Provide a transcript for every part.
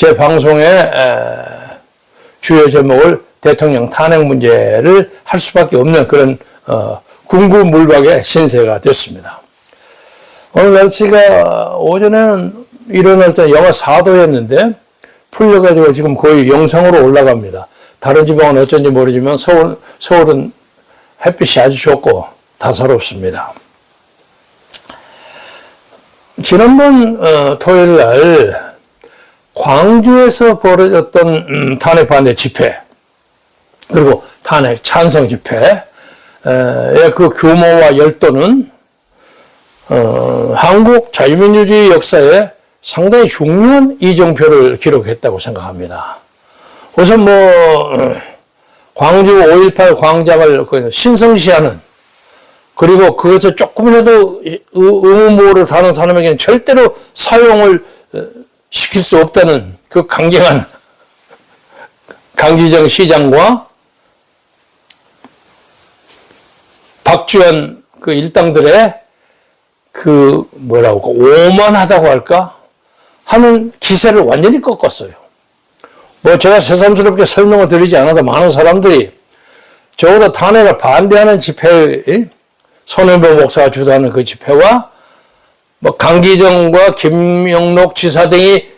제 방송의 주요 제목을 대통령 탄핵 문제를 할 수밖에 없는 그런 어, 궁금물박의 신세가 됐습니다. 오늘 날씨가 오전에는 일어날 때 영하 4도였는데 풀려가지고 지금 거의 영상으로 올라갑니다. 다른 지방은 어쩐지 모르지만 서울, 서울은 햇빛이 아주 좋고 다사롭습니다. 지난번 어, 토요일 날 광주에서 벌어졌던 음, 탄핵 반대 집회 그리고 탄핵 찬성 집회의 그 규모와 열도는 어, 한국 자유민주주의 역사에 상당히 중요한 이정표를 기록했다고 생각합니다. 우선 뭐 어, 광주 5.18 광장을 그 신성시하는 그리고 그것을 조금이라도 의무를 다는 사람에게는 절대로 사용을 어, 시킬 수 없다는 그 강경한 강기정 시장과 박주현 그 일당들의 그 뭐라고 오만하다고 할까 하는 기세를 완전히 꺾었어요. 뭐 제가 새삼스럽게 설명을 드리지 않아도 많은 사람들이 적어도 탄핵을 반대하는 집회, 손해보 목사가 주도하는 그 집회와 뭐 강기정과 김영록 지사 등이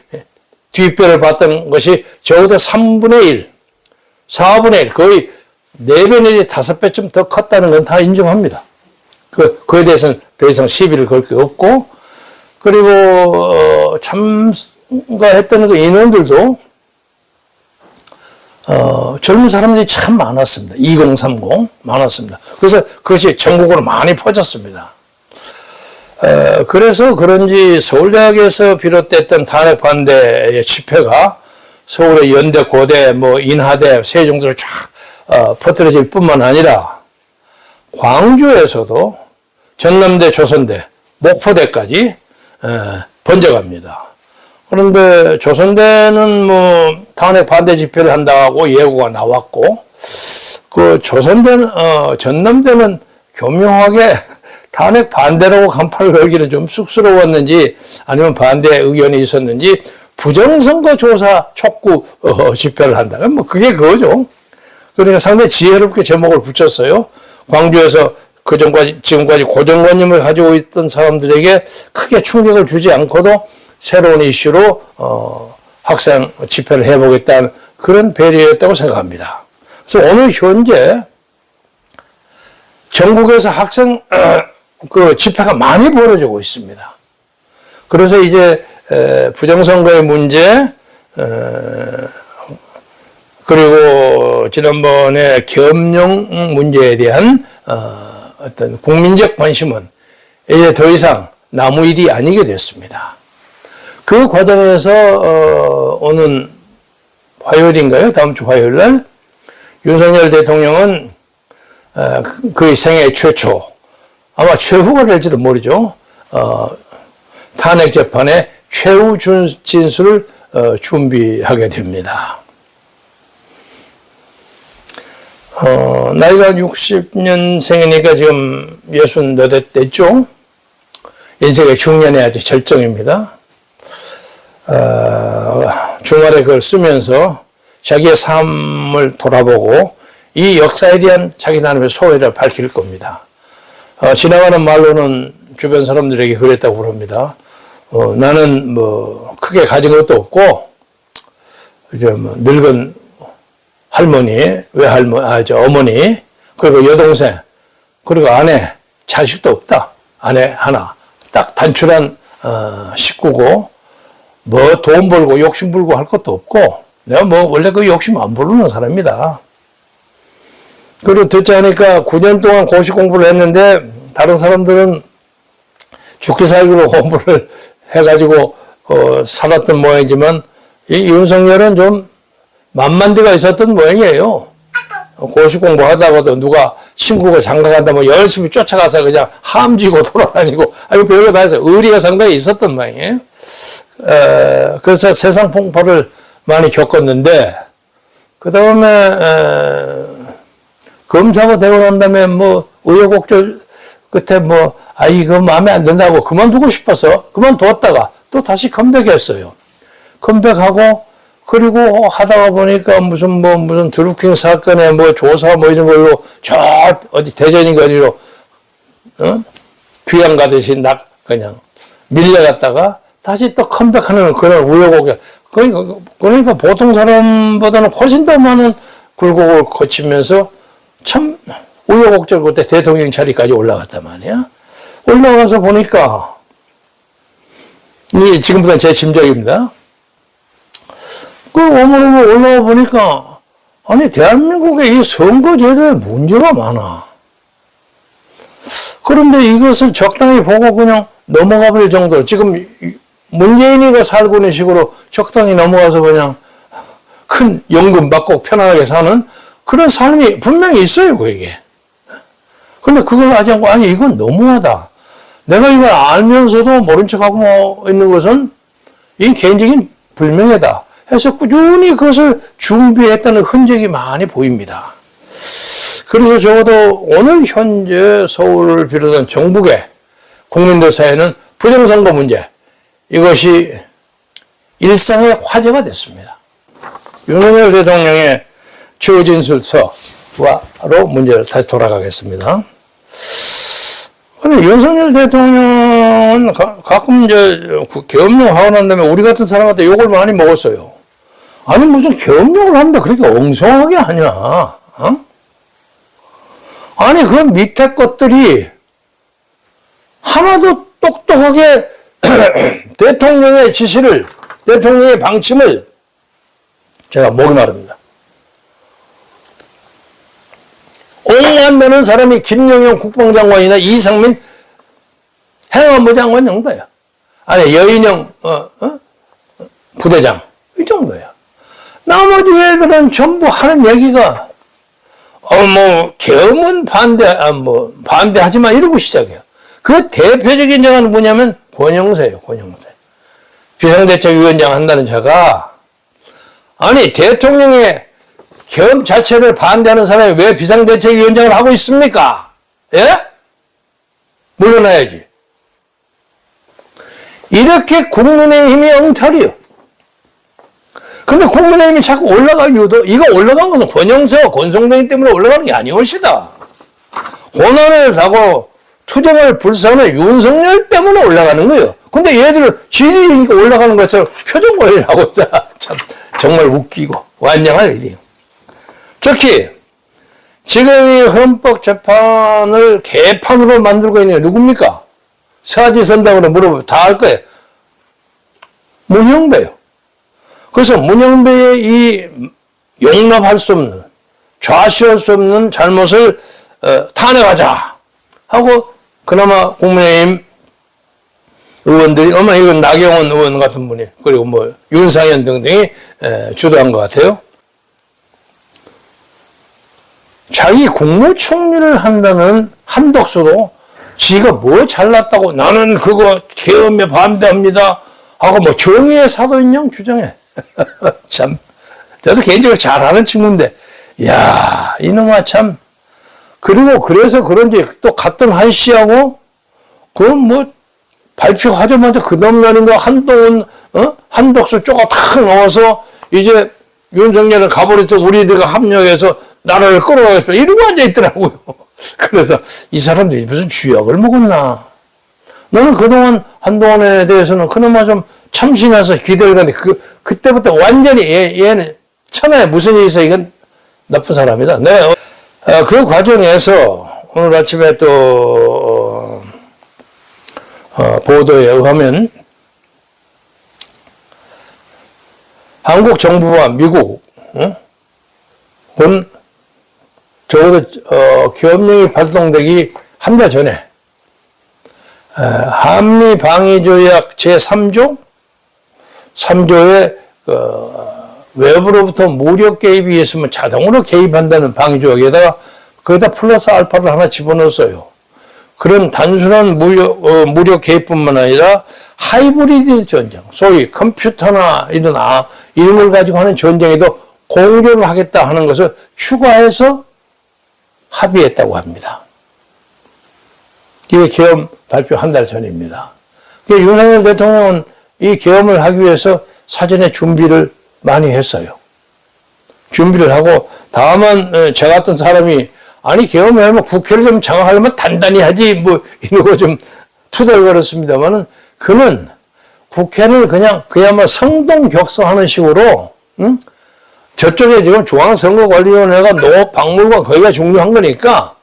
뒷배를 봤던 것이 적어도 3분의 1, 4분의 1, 거의 4배 내지 5배쯤 더 컸다는 건 다 인정합니다. 그, 그에 대해서는 더 이상 시비를 걸 게 없고, 그리고, 어, 참가했던 그 인원들도, 어, 젊은 사람들이 참 많았습니다. 2030 많았습니다. 그래서 그것이 전국으로 많이 퍼졌습니다. 에, 그래서 그런지 서울대학에서 비롯됐던 탄핵 반대의 집회가 서울의 연대, 고대, 뭐 인하대, 세종대로 쫙 어, 퍼뜨려질 뿐만 아니라 광주에서도 전남대, 조선대, 목포대까지 에, 번져갑니다. 그런데 조선대는 뭐 탄핵 반대 집회를 한다고 예고가 나왔고 그 조선대는 어, 전남대는 교묘하게 탄핵 반대라고 간판을 걸기는 좀 쑥스러웠는지 아니면 반대 의견이 있었는지 부정선거 조사 촉구 어, 집회를 한다. 뭐 그게 그거죠. 그러니까 상당히 지혜롭게 제목을 붙였어요. 광주에서 그 전까지 지금까지 고정관념을 가지고 있던 사람들에게 크게 충격을 주지 않고도 새로운 이슈로 어, 학생 집회를 해보겠다는 그런 배려였다고 생각합니다. 그래서 오늘 현재 전국에서 학생 어, 그 집회가 많이 벌어지고 있습니다. 그래서 이제 에, 부정선거의 문제 에, 그리고 지난번에 겸용 문제에 대한 어, 어떤 국민적 관심은 이제 더 이상 나무 일이 아니게 됐습니다. 그 과정에서 어, 오는 화요일인가요? 다음 주 화요일 날 윤석열 대통령은 어, 그의 생애 최초 아마 최후가 될지도 모르죠. 어, 탄핵 재판에 최후 진술을 어, 준비하게 됩니다. 어, 나이가 60년생이니까 지금 60몇 됐죠? 인생의 중년의 아주 절정입니다. 어, 주말에 그걸 쓰면서 자기의 삶을 돌아보고 이 역사에 대한 자기 나름의 소회를 밝힐 겁니다. 어, 지나가는 말로는 주변 사람들에게 그랬다고 그럽니다. 어, 나는 뭐 크게 가진 것도 없고 이제 뭐 늙은 할머니, 외할머니, 아, 저 어머니, 그리고 여동생, 그리고 아내, 자식도 없다. 아내 하나. 딱 단출한, 어, 식구고, 뭐 돈 벌고 욕심 불고 할 것도 없고, 내가 뭐 원래 그 욕심 안 부르는 사람입니다. 그리고 듣자 하니까 9년 동안 고시 공부를 했는데, 다른 사람들은 죽기 살기로 공부를 해가지고, 어, 살았던 모양이지만, 이 윤석열은 좀 만만디가 있었던 모양이에요. 고시 공부하다가도 누가 친구가 장가간다 뭐 열심히 쫓아가서 그냥 함지고 돌아다니고 아이고 별거 다 해서 의리가 상당히 있었던 모양이에요. 에, 그래서 세상 풍파를 많이 겪었는데 그 다음에 검사가 되고 난 다음에 뭐 의욕곡절 끝에 뭐 아 이거 마음에 안 든다고 그만두고 싶어서 그만두었다가 또 다시 컴백했어요. 컴백하고 그리고 하다가 보니까 무슨 뭐 무슨 드루킹 사건에 뭐 조사 뭐 이런 걸로 저 어디 대전인가 어디로 어? 귀양 가듯이 낙 그냥 밀려갔다가 다시 또 컴백하는 그런 우여곡절. 그러니까, 그러니까 보통 사람보다는 훨씬 더 많은 굴곡을 거치면서 참 우여곡절 그때 대통령 자리까지 올라갔단 말이야. 올라가서 보니까 이 지금부터 제 짐작입니다. 그 어머니가 올라와 보니까 아니 대한민국의 이 선거제도에 문제가 많아. 그런데 이것을 적당히 보고 그냥 넘어가 버릴 정도로 지금 이- 문재인이가 살고 있는 식으로 적당히 넘어가서 그냥 큰 연금 받고 편안하게 사는 그런 삶이 분명히 있어요, 그게. 근데 그걸 하지 않고, 아니, 이건 너무하다. 내가 이걸 알면서도 모른 척하고 있는 것은 이 개인적인 불명예다. 해서 꾸준히 그것을 준비했다는 흔적이 많이 보입니다. 그래서 적어도 오늘 현재 서울을 비롯한 전국의 국민들 사이에는 부정선거 문제, 이것이 일상의 화제가 됐습니다. 윤석열 대통령의 추진술서와로 문제를 다시 돌아가겠습니다. 근데 윤석열 대통령은 가, 가끔 이제 그 하고 난 다음에 우리 같은 사람한테 욕을 많이 먹었어요. 아니 무슨 계엄령을 한다 그렇게 엉성하게 하냐? 어? 아니 그 밑에 것들이 하나도 똑똑하게 대통령의 지시를 대통령의 방침을 제가 목이 마릅니다. 옹안되는 사람이 김영영 국방장관이나 이상민 행안부 장관 정도야. 아니 여인영 어, 어? 부대장 이 정도야. 나머지 애들은 전부 하는 얘기가 어뭐 계엄은 반대 아뭐 반대하지만 이러고 시작해요. 그 대표적인 자가 누구냐면 권영세예요. 권영세. 비상대책위원장 한다는 자가 아니 대통령의 계엄 자체를 반대하는 사람이 왜 비상대책위원장을 하고 있습니까? 예? 물러나야지. 이렇게 국민의힘이 엉터리요. 근데 국민의힘이 자꾸 올라갈 이유도 이거 올라간 것은 권영세와 권성동이 때문에 올라가는 게 아니올시다. 고난을 당하고 투쟁을 불사하는 윤석열 때문에 올라가는 거예요. 근데 얘들은 지지니까 올라가는 것처럼 표정 관리를 하고 있어. 참 정말 웃기고 완장할 일이에요. 특히 지금 이 헌법재판을 개판으로 만들고 있는 게 누굽니까? 사지선당으로 물어보면 다 알 거예요. 문영배요. 그래서 문영배의 이 용납할 수 없는 좌시할 수 없는 잘못을 어, 탄핵하자 하고 그나마 국민의힘 의원들이 아마 이건 나경원 의원 같은 분이 그리고 뭐 윤상현 등등이 에, 주도한 것 같아요. 자기 국무총리를 한다는 한덕수도 지가 뭐 잘났다고 나는 그거 계엄에 반대합니다 하고 뭐 정의의 사도인양 주장해. 참 저도 개인적으로 잘하는 친구인데 야 이놈아 참 그리고 그래서 그런지 또 같은 한 씨하고 그뭐 발표하자마자 그 다음날인 거 한동훈 어? 한덕수 쪼가 탁 나와서 이제 윤석열을 가버려서 우리들과 합력해서 나라를 끌어가겠다 이러고 앉아 있더라고요. 그래서 이 사람들이 무슨 쥐약을 먹었나? 나는 그동안 한동훈에 대해서는 그나마 좀 참신해서 기대를 했는데 그 그때부터 완전히 얘, 얘는 천하에 무슨 일이 있어 이건 나쁜 사람이다. 내가 어, 어, 그 과정에서 오늘 아침에 또 어, 보도에 의하면 한국 정부와 미국 응? 본 적어도 어, 계엄령이 발동되기 한 달 전에 에, 한미 방위 조약 제 3조 3조에 외부로부터 무력 개입이 있으면 자동으로 개입한다는 방위 조약에다가 거기다 플러스 알파를 하나 집어넣었어요. 그런 단순한 무력, 어, 무력 개입뿐만 아니라 하이브리드 전쟁, 소위 컴퓨터나 이런 아, 이런 걸 가지고 하는 전쟁에도 공조를 하겠다 하는 것을 추가해서 합의했다고 합니다. 이게 계엄 발표 한 달 전입니다. 윤석열 대통령은 이 계엄을 하기 위해서 사전에 준비를 많이 했어요. 준비를 하고 다만 어, 저 같은 사람이 아니 계엄하면 국회를 좀 장악하려면 단단히 하지 뭐 이러고 좀 투덜거렸습니다만은 그는 국회를 그냥 그야말로 성동격서하는 식으로 응? 저쪽에 지금 중앙선거관리위원회가 노 박물관 거기가 중요한 거니까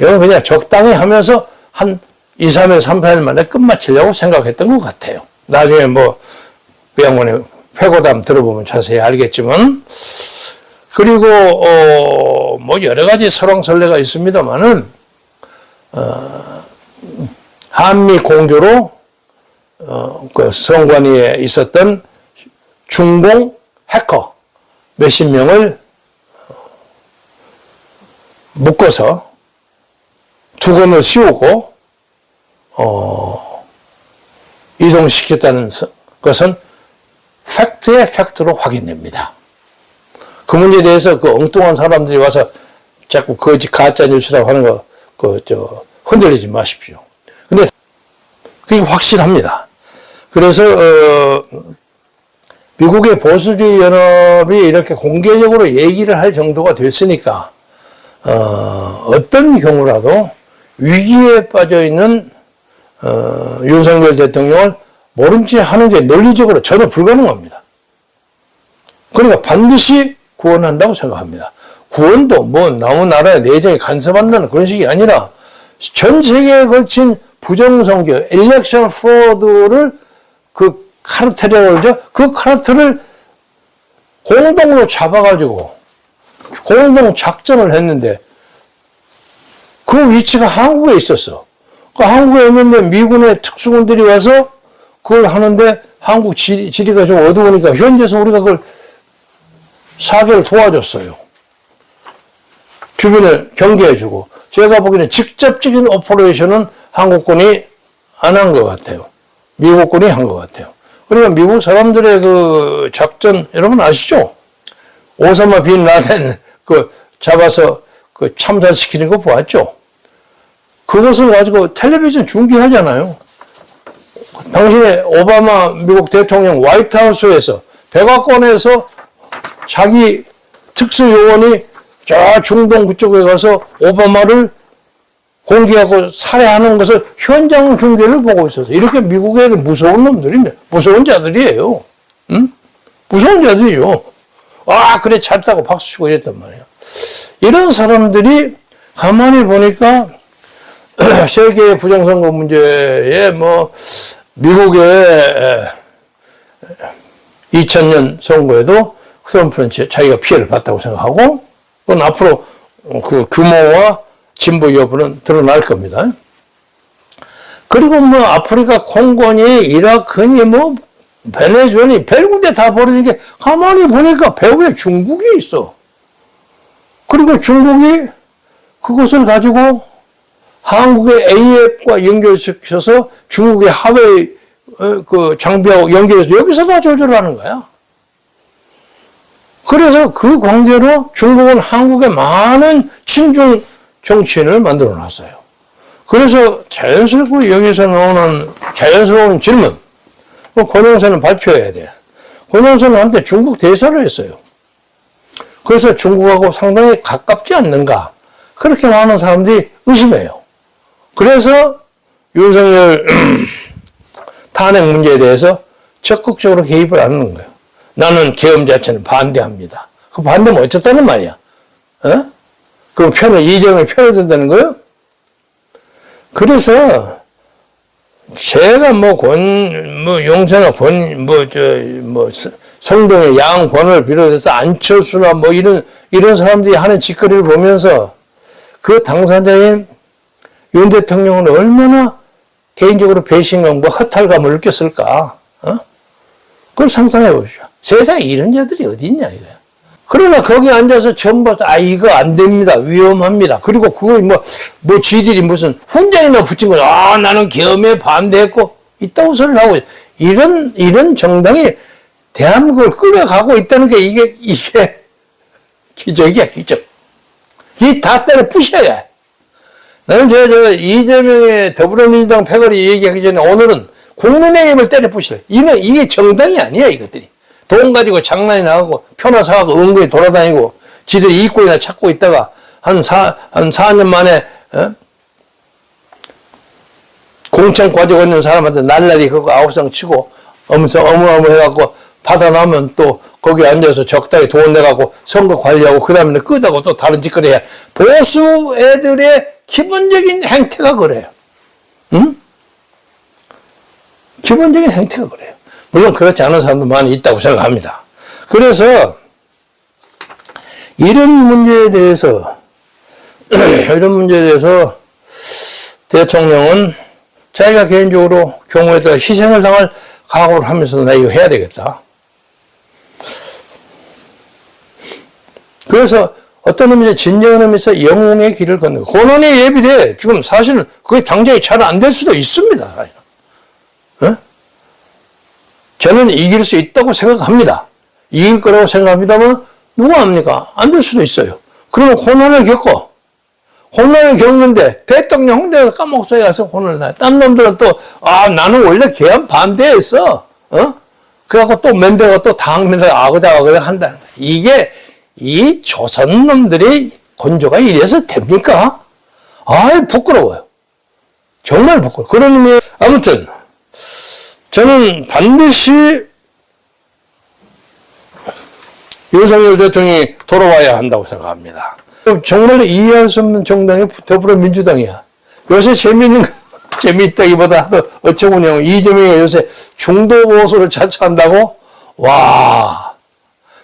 이건 그냥 적당히 하면서 한 2, 3일, 3, 4일 만에 끝마치려고 생각했던 것 같아요. 나중에 뭐, 그 양반의 회고담 들어보면 자세히 알겠지만, 그리고, 어, 뭐, 여러 가지 설왕설래가 있습니다만은, 어, 한미 공조로, 어, 그 성관위에 있었던 중공 해커 몇십 명을 묶어서 두건을 씌우고 어, 이동시켰다는 서- 것은 팩트의 팩트로 확인됩니다. 그 문제에 대해서 그 엉뚱한 사람들이 와서 자꾸 거짓 가짜 뉴스라고 하는 거, 그, 저, 흔들리지 마십시오. 근데 그게 확실합니다. 그래서, 어, 미국의 보수주의 연합이 이렇게 공개적으로 얘기를 할 정도가 됐으니까, 어, 어떤 경우라도 위기에 빠져 있는 어, 윤석열 대통령을 모른 채 하는 게 논리적으로 전혀 불가능합니다. 그러니까 반드시 구원한다고 생각합니다. 구원도 뭐 남은 나라의 내정에 간섭한다는 그런 식이 아니라 전 세계에 걸친 부정선거, 일렉션 프로드를 그 카르텔이라고 그러죠. 그 카르텔을 공동으로 잡아가지고 공동 작전을 했는데 그 위치가 한국에 있었어. 그 한국에 있는데 미군의 특수군들이 와서 그걸 하는데 한국 지리, 지리가 좀 어두우니까 현지에서 우리가 그걸 사격을 도와줬어요. 주변을 경계해주고 제가 보기에는 직접적인 오퍼레이션은 한국군이 안 한 것 같아요. 미국군이 한 것 같아요. 그리고 미국 사람들의 그 작전 여러분 아시죠? 오사마 빈 라덴 그 잡아서 그 참살시키는 거 보았죠? 그것을 가지고 텔레비전 중계하잖아요. 당시에 오바마 미국 대통령 화이트하우스에서 백악관에서 자기 특수요원이 저 중동 그쪽에 가서 오바마를 공개하고 살해하는 것을 현장 중계를 보고 있어서 이렇게 미국에는 무서운 놈들입니다. 무서운 자들이에요. 응? 무서운 자들이요. 아, 그래, 잘했다고 박수 치고 이랬단 말이에요. 이런 사람들이 가만히 보니까 세계 부정선거 문제에 뭐 미국의 2000년 선거에도 트럼프는 자기가 피해를 봤다고 생각하고 그건 앞으로 그 규모와 진보 여부는 드러날 겁니다. 그리고 뭐 아프리카 콩고니 이라크니 뭐 베네수엘니 별군데 다 벌어진 게 가만히 보니까 배후에 중국이 있어. 그리고 중국이 그것을 가지고 한국의 AF과 연결시켜서 중국의 하웨이 어, 그 장비하고 연결해서 여기서 다 조절하는 거야. 그래서 그 관계로 중국은 한국에 많은 친중 정치인을 만들어 놨어요. 그래서 자연스럽고 여기서 나오는 자연스러운 질문. 뭐 권영선은 발표해야 돼. 권영선은 한때 중국 대사를 했어요. 그래서 중국하고 상당히 가깝지 않는가. 그렇게 많은 사람들이 의심해요. 그래서 윤석열 탄핵 문제에 대해서 적극적으로 개입을 안 하는 거예요. 나는 계엄 자체는 반대합니다. 그 반대면 어쨌다는 말이야. 어? 그럼 편을, 이정을 편을 든다는 거예요? 그래서, 제가 뭐 권, 뭐 용서나 권, 뭐, 저, 뭐, 서- 성동의 양권을 비롯해서 안철수나 뭐 이런, 이런 사람들이 하는 짓거리를 보면서 그 당사자인 윤 대통령은 얼마나 개인적으로 배신감과 허탈감을 느꼈을까? 어? 그걸 상상해 보십시오. 세상에 이런 자들이 어디 있냐, 이거야. 그러나 거기 앉아서 전부 다, 아, 이거 안 됩니다. 위험합니다. 그리고 그거 뭐, 뭐 지들이 무슨 훈장이나 붙인 거죠. 아, 나는 계엄에 반대했고, 이따구 소리를 하고, 이런, 이런 정당이 대한민국을 끌어가고 있다는 게 이게, 이게 기적이야, 기적. 이 다 때려 부셔야 해. 나는 저, 저, 이재명의 더불어민주당 패거리 얘기하기 전에 오늘은 국민의힘을 때려 부시래. 이는, 이게 정당이 아니야, 이것들이. 돈 가지고 장난이 나가고 표나 사가고 은근히 돌아다니고 지들이 이권이나 찾고 있다가 한 사, 한 4년 만에, 어? 공천 가지고 있는 사람한테 날라리 그거 아우성 치고 어무서 어무어무 해갖고 받아나면 또 거기 앉아서 적당히 돈 내갖고 선거 관리하고 그 다음에 끄다고 또 다른 짓거리 해. 보수 애들의 기본적인 행태가 그래요. 응? 기본적인 행태가 그래요. 물론 그렇지 않은 사람도 많이 있다고 생각합니다. 그래서 이런 문제에 대해서 이런 문제에 대해서 대통령은 자기가 개인적으로 경우에 따라 희생을 당할 각오를 하면서 나 이거 해야 되겠다. 그래서 어떤 의미에서 진정한 의미에서 영웅의 길을 걷는 거. 고난이 예비돼. 지금 사실은 그게 당장에 잘 안 될 수도 있습니다. 어? 저는 이길 수 있다고 생각합니다. 이길 거라고 생각합니다만 누가 압니까? 안 될 수도 있어요. 그러면 고난을 겪고 혼란을 겪는데 대통령 홍대에서 까먹소에 가서 혼을 나요. 딴 놈들은 또, 아, 나는 원래 개헌 반대했어. 어? 그래갖고 또 맨대가 또 당면서 아그다 아그다 한다. 이게 이 조선 놈들이 건조가 이래서 됩니까? 아이, 부끄러워요. 정말 부끄러워. 그런 의미, 아무튼, 저는 반드시 윤석열 대통령이 돌아와야 한다고 생각합니다. 정말 이해할 수 없는 정당이 더불어민주당이야. 요새 재미있는, 재미있다기보다 어쩌고냐고 이재명이 요새 중도 보수를 자처한다고? 와,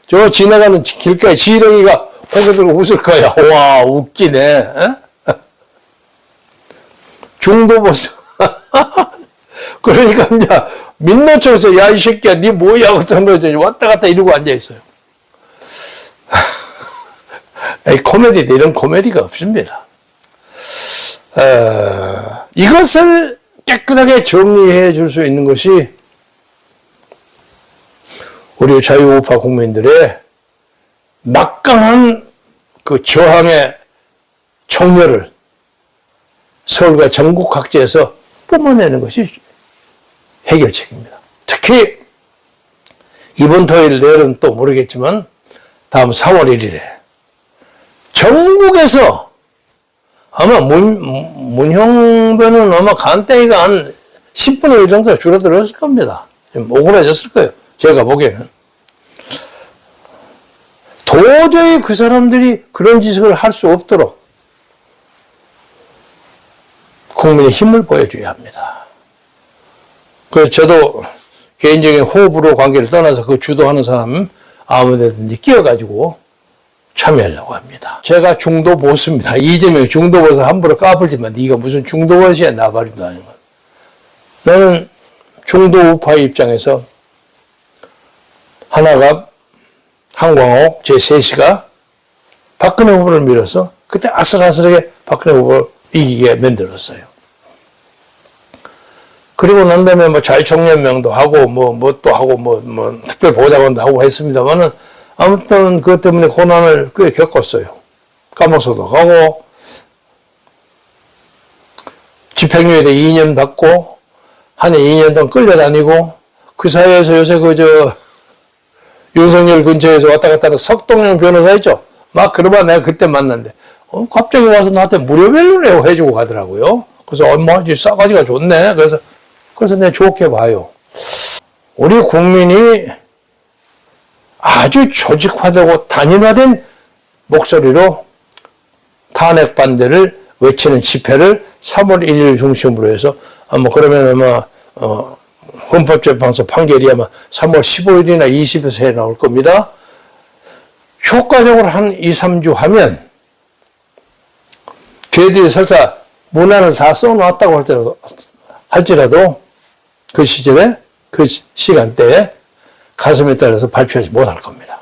저 지나가는 길가에 지렁이가 고개 들고 웃을 거야. 와, 웃기네. 에? 중도 보수. 그러니까 이제 민노총에서 야, 이 새끼야, 니 뭐야? 하고 왔다 갔다 이러고 앉아있어요. 코미디 이런 코미디가 없습니다. 어, 이것을 깨끗하게 정리해 줄 수 있는 것이 우리 자유우파 국민들의 막강한 그 저항의 총열을 서울과 전국 각지에서 뿜어내는 것이 해결책입니다. 특히 이번 토요일 내일은 또 모르겠지만 다음 3월 1일에 전국에서 아마 문, 문형변은 아마 간땡이가 한 10분의 1 정도 줄어들었을 겁니다. 좀 오그라졌을 거예요. 제가 보기에는. 도저히 그 사람들이 그런 짓을 할 수 없도록 국민의 힘을 보여줘야 합니다. 그래서 저도 개인적인 호흡으로 관계를 떠나서 그 주도하는 사람 아무데든지 끼어가지고 참여하려고 합니다. 제가 중도 보수입니다. 이재명 중도 보수 함부로 까불지만 네가 무슨 중도 보수야 나발이도 아닌 거. 나는 중도 우파의 입장에서 하나가 한광옥 제 셋이가 박근혜 후보를 밀어서 그때 아슬아슬하게 박근혜 후보를 이기게 만들었어요. 그리고 난 다음에 뭐 자유총연명도 하고 뭐 뭐 또 하고 뭐 뭐 특별 보좌관도 하고 했습니다만은 아무튼 그것 때문에 고난을 꽤 겪었어요. 까먹어도 가고 집행유예도 2년 받고 한 해 2년 동안 끌려다니고 그 사이에서 요새 그저 윤석열 근처에서 왔다 갔다 하는 석동영 변호사 있죠? 막 그러봐 내가 그때 만났는데 어, 갑자기 와서 나한테 무료 벨로를 해주고 가더라고요. 그래서 얼마 지 싸가지가 좋네. 그래서 그래서 내가 좋게 봐요. 우리 국민이 아주 조직화되고 단일화된 목소리로 탄핵 반대를 외치는 집회를 3월 1일 중심으로 해서 아마 그러면 아마 어, 헌법재판소 판결이 아마 3월 15일이나 20일에 일 나올 겁니다. 효과적으로 한 2, 3주 하면 저희들이 설사 문안을 다 써놨다고 할지라도, 할지라도 그 시절에 그 시간대에 가슴에 따라서 발표하지 못할 겁니다.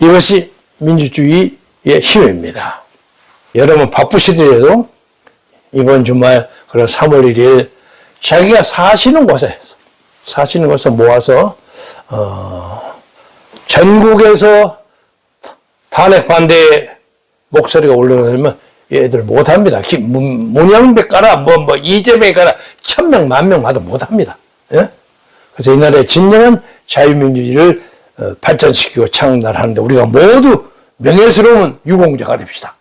이것이 민주주의의 힘입니다. 여러분 바쁘시더라도 이번 주말 그런 3월 1일 자기가 사시는 곳에 사시는 곳에 모아서 어, 전국에서 탄핵 반대 목소리가 올라오면 얘들 못합니다. 문영배 가라, 뭐, 뭐, 이재명 가라, 천 명, 만 명 와도 못합니다. 예? 그래서 이 나라의 진정한 자유민주주의를 어, 발전시키고 창달하는데 우리가 모두 명예스러운 유공자가 됩시다.